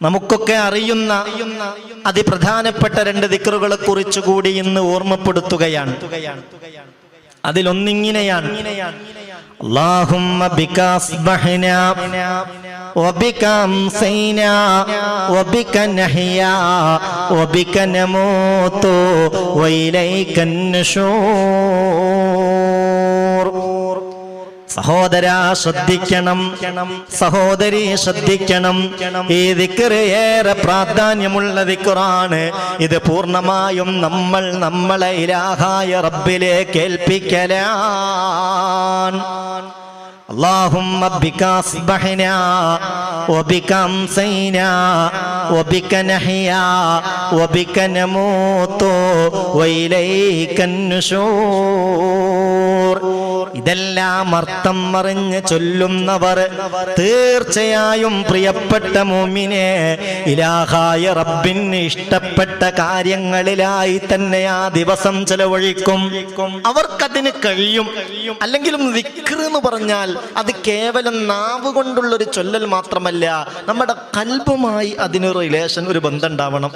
നമുക്കൊക്കെ അറിയുന്ന അതിപ്രധാനപ്പെട്ട രണ്ട് ദിക്റുകളെ കുറിച്ച് കൂടി ഇന്ന് ഓർമ്മപ്പെടുത്തുകയാണ് അതിലൊന്നിങ്ങനെയാണ് اللهم بك أصبحنا وبك أمسينا وبك نحيا وبك نموت وإليك النشور സഹോദര ശ്രദ്ധിക്കണം സഹോദരി ശ്രദ്ധിക്കണം ഈ ദിക്കറ് ഏറെ പ്രാധാന്യമുള്ള ദിക്കറാണ് ഇത് പൂർണ്ണമായും നമ്മൾ നമ്മളെ ഇലാഹായ റബ്ബിലേക്ക് ഏൽപ്പിക്കലാണ് اللهم بك أصبحنا وبك أمسينا وبك نحيا وبك نموت وإليك النشور ഇതെല്ലാം അർത്ഥം മറിഞ്ഞ് ചൊല്ലുന്നവർ തീർച്ചയായും പ്രിയപ്പെട്ട മോമിനെ ഇലാഹായ റബ്ബിന് ഇഷ്ടപ്പെട്ട കാര്യങ്ങളിലായി തന്നെ ആ ദിവസം ചെലവഴിക്കും. അവർക്കതിന് കഴിയും. അല്ലെങ്കിലും വിക്ർ എന്ന് പറഞ്ഞാൽ അത് കേവലം നാവ് കൊണ്ടുള്ള ഒരു ചൊല്ലൽ മാത്രമല്ല നമ്മുടെ കൽബുമായി അതിനൊരു റിലേഷൻ ഒരു ബന്ധം ഉണ്ടാവണം.